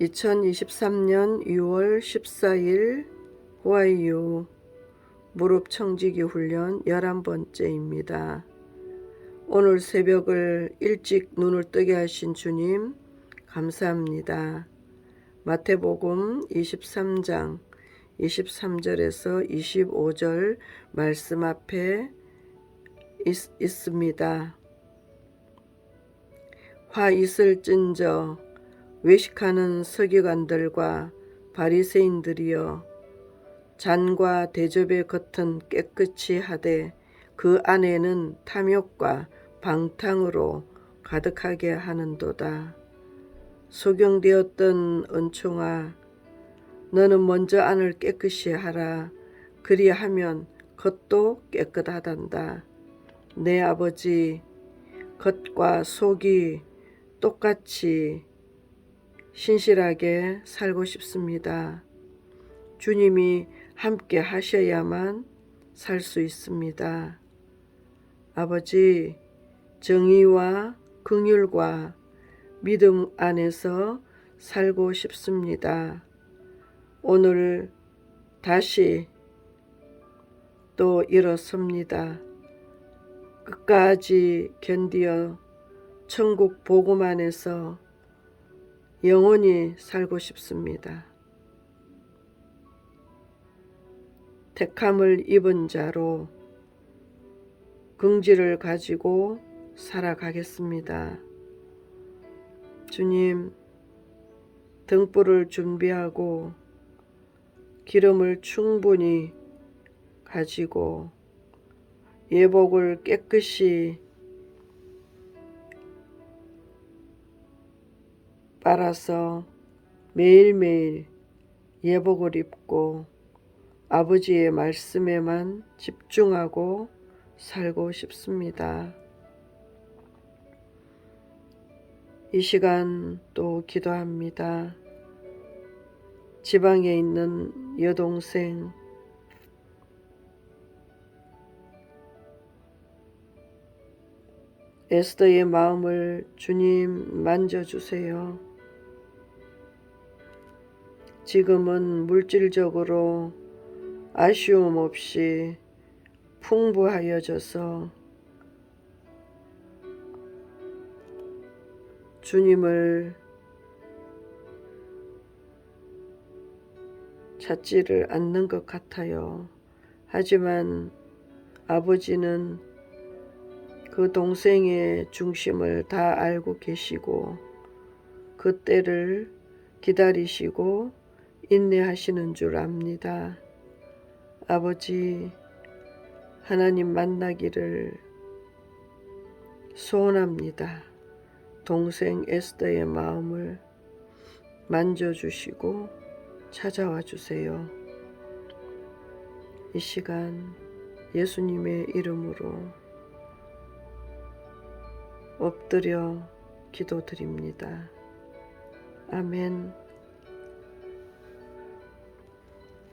2023년 6월 14일 YU 무릎 청지기 훈련 11번째입니다. 오늘 새벽을 일찍 눈을 뜨게 하신 주님 감사합니다. 마태복음 23장 23절에서 25절 말씀 앞에 있, 있습니다. 화 있을진저 외식하는 서기관들과 바리새인들이여 잔과 대접의 겉은 깨끗이 하되 그 안에는 탐욕과 방탕으로 가득하게 하는도다. 소경되었던 은총아 너는 먼저 안을 깨끗이 하라 그리하면 겉도 깨끗하단다. 내 아버지 겉과 속이 똑같이 신실하게 살고 싶습니다. 주님이 함께 하셔야만 살 수 있습니다. 아버지, 정의와 긍휼과 믿음 안에서 살고 싶습니다. 오늘 다시 또 일어섭니다. 끝까지 견디어 천국 안에서 영원히 살고 싶습니다. 택함을 입은 자로 긍지를 가지고 살아가겠습니다. 주님, 등불을 준비하고 기름을 충분히 가지고 예복을 깨끗이 빨아서 매일매일 예복을 입고 아버지의 말씀에만 집중하고 살고 싶습니다. 이 시간 또 기도합니다. 지방에 있는 여동생, 에스더의 마음을 주님 만져주세요. 지금은 물질적으로 아쉬움 없이 풍부하여져서 주님을 찾지를 않는 것 같아요. 하지만 아버지는 그 동생의 중심을 다 알고 계시고 그 때를 기다리시고 인내하시는 줄 압니다. 아버지, 하나님 만나기를 소원합니다. 동생 에스더의 마음을 만져주시고 찾아와 주세요. 이 시간 예수님의 이름으로 엎드려 기도드립니다. 아멘.